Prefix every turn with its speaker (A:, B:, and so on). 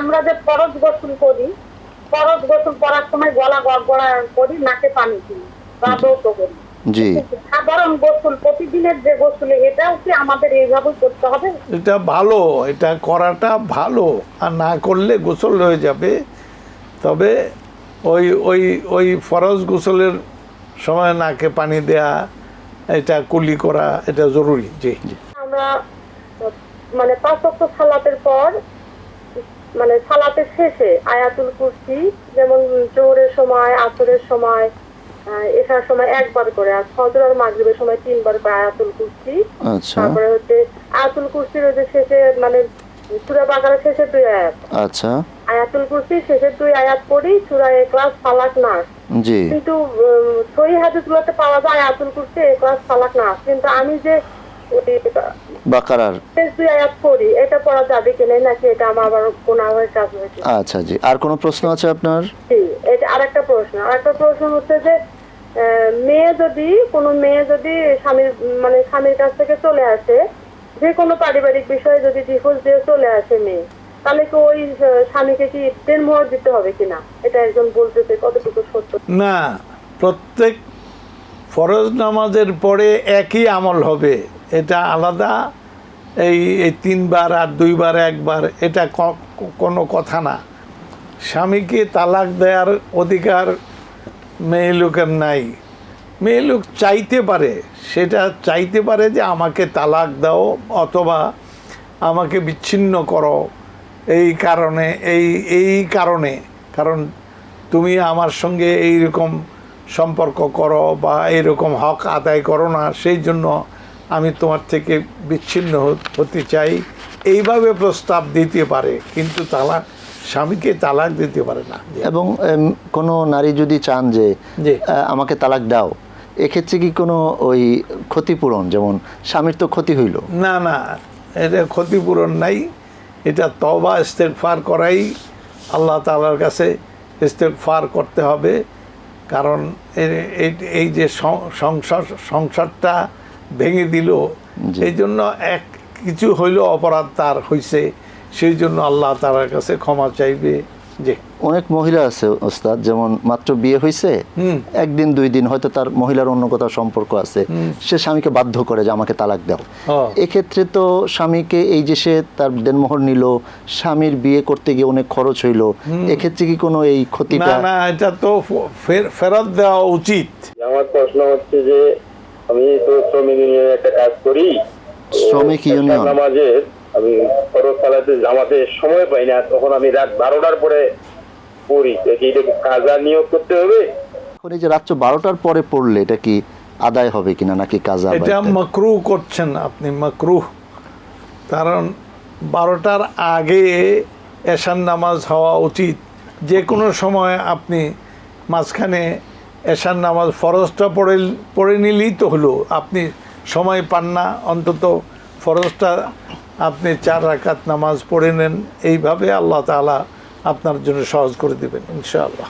A: আমরা যে ফরজ গোসল করি ফরজ গোসল করার সময় গলা গড়গড়া করি নাকে পানি দিই বা দৌত করি।
B: জি।
A: সাধারণ গোসল প্রতিদিনের যে গোসলে এটাও কি আমাদের এইভাবে করতে হবে?
C: এটা ভালো এটা করাটা ভালো। আর না করলে গোসল হয়ে যাবে। তবে ওই ওই ওই ফরজ গোসলের সময় নাকে পানি দেয়া এটা কুলি করা এটা জরুরি। জি।
A: আমরা মানে পাঁচ সালাতের পর মানে সালাতের শেষে আয়াতুল কুরসি যেমন জোহরের সময় আসরের সময় এশার সময় একবার করে আর ফজর আর মাগরিবের সময় তিনবার করে আয়াতুল কুরসি।
B: আচ্ছা।
A: তারপরে হচ্ছে আয়াতুল কুরসির যে শেষে মানে সুরা বাকারের শেষে দুই আয়াত।
B: আচ্ছা।
A: আয়াতুল কুরসি শেষের দুই আয়াত পড়ি সুরা ক্লাস ফালাক নাস।
B: জি।
A: কিন্তু সহি হাদিসগুলোতে পাওয়া যায় আয়াতুল কুরসি ক্লাস ফালাক নাস। কিন্তু আমি যে
B: বাকারার।
A: এটা পড়া যাবে কিনা নাকি এটা আমার আবার গুনাহ হয়ে কাজ হয়েছে?
B: আচ্ছা জি আর কোনো প্রশ্ন আছে আপনার?
A: জি এটা আরেকটা প্রশ্ন। আরেকটা প্রশ্ন হচ্ছে যে আহ, মেয়ে যদি কোনো মেয়ে যদি স্বামীর মানে স্বামীর কাছ থেকে চলে আসে যে কোনো পারিবারিক বিষয়ে যদি ডিভোর্স দিয়ে চলে আসে মেয়ে তাহলে কি ওই স্বামীকে কি দেড় মোহর দিতে হবে কিনা? এটা একজন বলতেছে কতটুকু সত্য?
C: না প্রত্যেক ফরজ নামাজের পরে একই আমল হবে। এটা আলাদা, এই এই তিনবার আর দুইবার, একবার, এটা কোনো কথা না। স্বামীকে তালাক দেওয়ার অধিকার মেয়ে লোকের নাই। মেয়ে লোক চাইতে পারে, সেটা চাইতে পারে যে আমাকে তালাক দাও অথবা আমাকে বিচ্ছিন্ন করো। এই কারণে, এই এই কারণে, কারণ তুমি আমার সঙ্গে এই রকম সম্পর্ক করো বা এইরকম হক আদায় করো না, সেই জন্য আমি তোমার থেকে বিচ্ছিন্ন হতে চাই। এইভাবে প্রস্তাব দিতে পারে কিন্তু তালাক স্বামীকে তালাক দিতে পারে না।
B: এবং কোনো নারী যদি চান যে। আমাকে তালাক দাও এক্ষেত্রে কি কোনো ওই ক্ষতিপূরণ? যেমন স্বামীর তো ক্ষতি হইল।
C: না না এটা ক্ষতিপূরণ নাই। এটা তবা ইস্তেকফার করাই আল্লাহ তালার কাছে ইস্তেকফার করতে হবে। কারণ এই- যে সংসার সংসারটা ভেঙে দিল। এই জন্য এক কিছু হইল অপরাধ তার হইছে। সেই জন্য আল্লাহ তার কাছে ক্ষমা চাইবে যে
B: অনেক মহিলা আছে ওস্তাদ যেমন মাত্র বিয়ে হয়েছে একদিন দুই দিন হয়তো তার মহিলার অন্য কোথাও সম্পর্ক আছে। সে স্বামীকে বাধ্য করে যে আমাকে তালাক দাও। এক্ষেত্রে তো স্বামীকে এই যে সে তার দেনমোহর নিল স্বামীর বিয়ে করতে গিয়ে অনেক খরচ হইল। এক্ষেত্রে কি কোনো এই ক্ষতিটা
C: না এটা তো ফেরত দেওয়া উচিত।
D: আমার প্রশ্ন হচ্ছে যে আমি তো শ্রমিক ইউনিয়নে একটা কাজ করি।
B: শ্রমিক ইউনিয়ন?
D: নামাজের আমি খরচ চালাতে জামাতে সময় পাই না তখন আমি রাত বারোটার পরে পড়ি। কি এটা কি কাজা নিয়োগ করতে হবে?
B: এখন এই যে রাত্র বারোটার পরে পড়লে এটা কি আদায় হবে কিনা নাকি কাজা
C: এটা? মকরু করছেন আপনি মকরু কারণ বারোটার আগে এশান নামাজ হওয়া উচিত। যে কোনো সময় আপনি মাঝখানে এশান নামাজ ফরজটা পড়ে পড়ে নিলেই তো হলো। আপনি সময় পান না, অন্তত ফরজটা আপনি চার রাকাত নামাজ পড়ে নেন। এইভাবে আল্লাহ তালা আপনার জন্য সহজ করে দেবেন, ইনশাআল্লাহ।